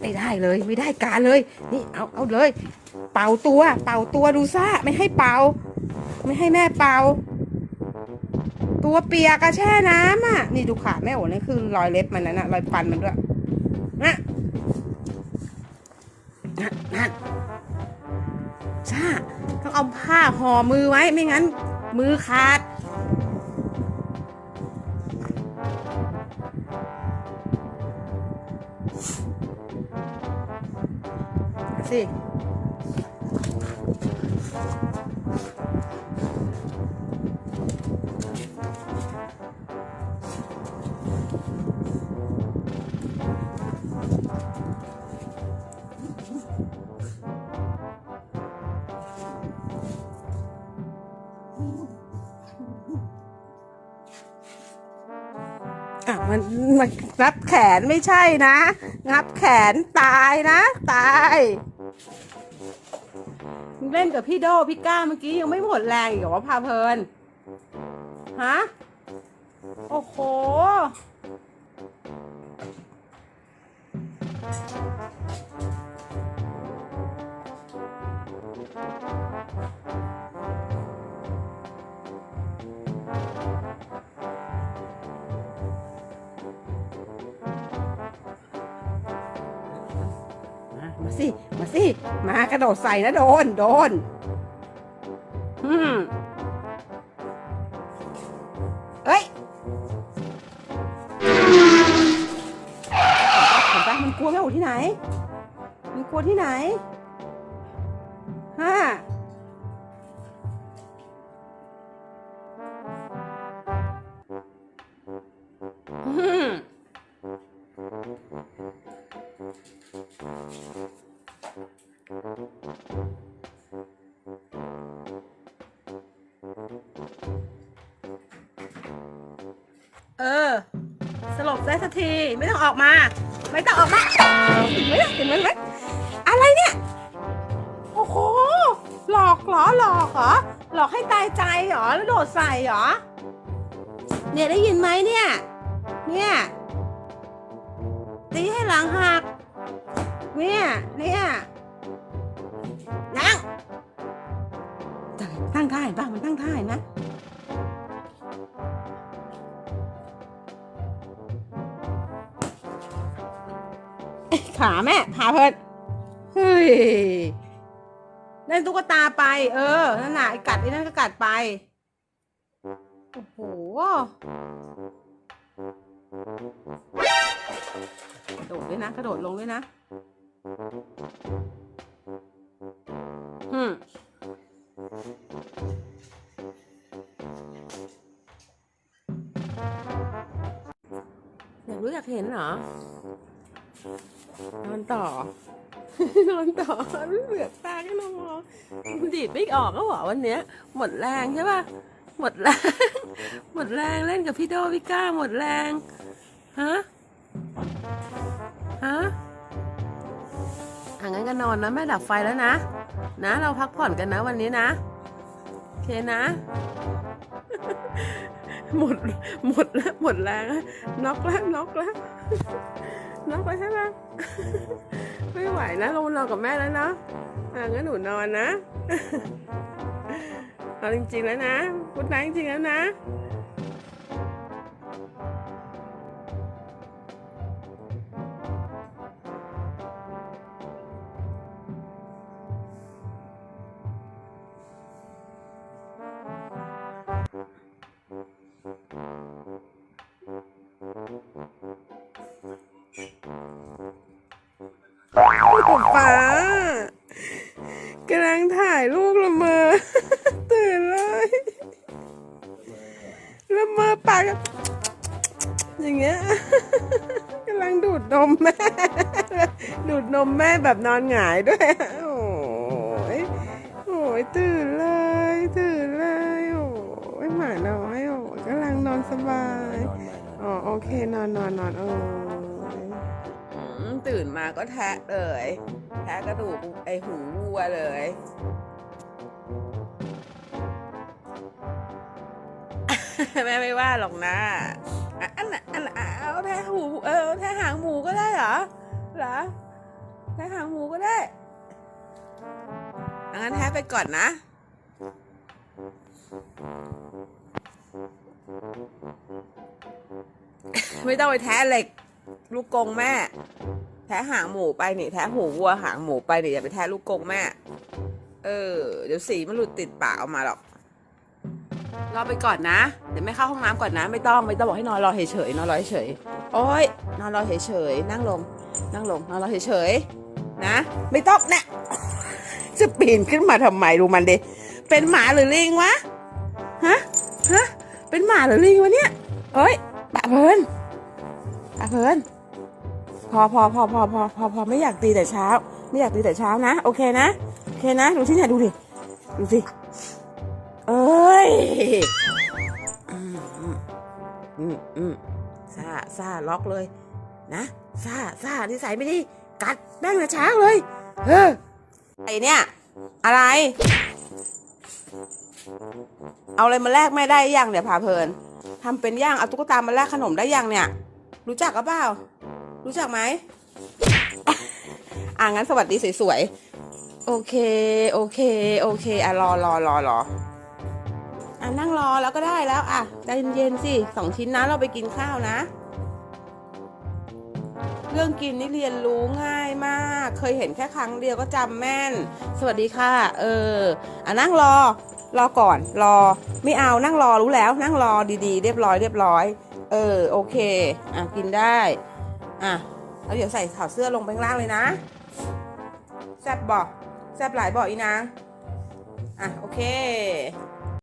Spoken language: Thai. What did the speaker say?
ไม่ได้เลย ไม่ได้การเลย นี่เอาเอาเลย เป่าตัว เป่าตัวดูซ่าไม่ให้เป่า ไม่ให้แม่เป่า ตัวเปียกอะแช่น้ำอะนี่ดูขาแม่โอ๋นี่คือรอยเล็บมันนะนะรอยฟันมันด้วยนะนั่นนั่นซ่าต้องเอาผ้าห่อมือไว้ไม่งั้น มือขาด สิ อะมันมันงับแขนไม่ใช่นะ งับแขนตายนะ ตาย เล่นกับพี่โดพี่ก้าเมื่อกี้ยังไม่หมดแรงอีกเหรอว่าพาเพลินฮะโอ้โห มาสิ มาสิ มากระโดดใส่นะโดน โดนอืมเอ้ยเห็นปะมันกลัวแม่อูที่ไหน มันกลัวที่ไหนฮะอื เออ สลบได้สักทีไม่ต้องออกมา ไม่ต้องออกมาไม่ต้องเห็นไหมไหมอะไรเนี่ย โอ้โห หลอกเหรอหลอกเหรอหลอกให้ตายใจเหรอแล้วโดดใส่เหรอ เนี่ยได้ยินไหมเนี่ย เนี่ยตีให้หลังหัก เนี่ย เนี่ยนั่งตั้งท่าเห็นปะมันตั้งท่าเห็นไหม ขาแม่ขาเพิ่นเฮ้ยเล่นตุ๊กตาไป เออนั่นน่ะไอ้กัดไอ้นั่นก็กัดไปโอ้โหกระโดดด้วยนะกระโดดลงด้วยนะอืมอยากรู้อยากเห็นเหรอ นอนต่อ นอนต่อไม่เหลือกตาก็นอนมองดีดไม่ออกก็หรอวันเนี้ย หมดแรงใช่ป่ะ หมดแรง หมดแรงเล่นกับพี่โดพี่ก้าหมดแรง ฮะ ฮะอะงั้นก็นอนนะแม่ดับไฟแล้วนะ นะเราพักผ่อนกันนะวันนี้นะ โอเคนะ หมด หมดแล้ว หมดแรงแล้วน็อกแล้วน็อกแล้ว น็อกแล้วใช่ไหมไม่ไหวนะลงมานอนกับแม่แล้วเนาะอะงั้นหนูนอนนะนอนจริงๆแล้วนะพูดนะจริงๆแล้วนะ กำลังถ่ายลูกละเมอ ตื่นเลยละเมอปากอย่างเงี้ยกำลังดูดนมแม่ ดูดนมแม่แบบนอนหงายด้วย โอ้ยโอ้ยตื่นเลย ตื่นเลย โอ้ยหมาน้อยโอ้ยกำลังนอนสบาย อ๋อโอเคนอนนอนนอนเออ ตื่นมาก็แทะเลย แทะกระดูกไอหูวัวเลยแม่ไม่ว่าหรอกนะอันน่ะอันน่ะเอาแทะหูเออแทะหางหมูก็ได้เหรอเหรอแท้หางหมูก็ได้งั้นแท้ไปก่อนนะไม่ต้องไปแท้เหล็ก ลูกกงแม่ แท้หางหมูไปนี่แท้หูวัวหางหมูไปนี่อย่าไปแท้ลูกกรงแม่ เออ เดี๋ยวสีมันหลุดติดปากออกมาหรอกรอไปก่อนนะ เดี๋ยวไม่เข้าห้องน้ำก่อนนะ ไม่ต้องไม่ต้องบอกให้นอนรอเฉยๆนอนรอเฉยๆโอ้ยนอนรอเฉยๆนั่งลง นั่งลงนอนรอเฉยๆนะ ไม่ต้องนะจะปีนขึ้นมาทำไมดูมันดิเป็นหมาหรือลิงวะฮะฮะเป็นหมาหรือลิงวะเนี่ยเอ้ยปะเพลินปะเพลิน พอพอพอพอพอพอพอไม่อยากตีแต่เช้า ไม่อยากตีแต่เช้านะ โอเคนะ โอเคนะ ดูที่ไหนดูดิ ดูสิ เอ้ย อืมอืมอืมซาซาล็อกเลย นะซาซ่านิสัยไม่ดี กัดแม่งแต่เช้าเลยเออไอเนี่ย อะไร เอาอะไรมาแลกแม่ได้ยังเนี่ยพาเพลินทำเป็นย่างเอาตุ๊กตามาแลกขนมได้ยังเนี่ย รู้จักก็เปล่า รู้จักไหมอะงั้นสวัสดีสวยๆ โอเค โอเค โอเค อะรอรอรอรออะนั่งรอแล้วก็ได้แล้ว อะใจเย็นๆสิสองชิ้นนะเราไปกินข้าวนะ เรื่องกินนี่เรียนรู้ง่ายมาก เคยเห็นแค่ครั้งเดียวก็จำแม่น สวัสดีค่ะ เออ อะนั่งรอ รอก่อน รอ ไม่เอานั่งรอรู้แล้ว นั่งรอดีๆ เรียบร้อยเรียบร้อย เออ โอเค อะกินได้ อะแล้วเดี๋ยวใส่ถอดเสื้อลงไปข้างล่างเลยนะ แซบบอกแซบหลายบอกอีนางอะโอเค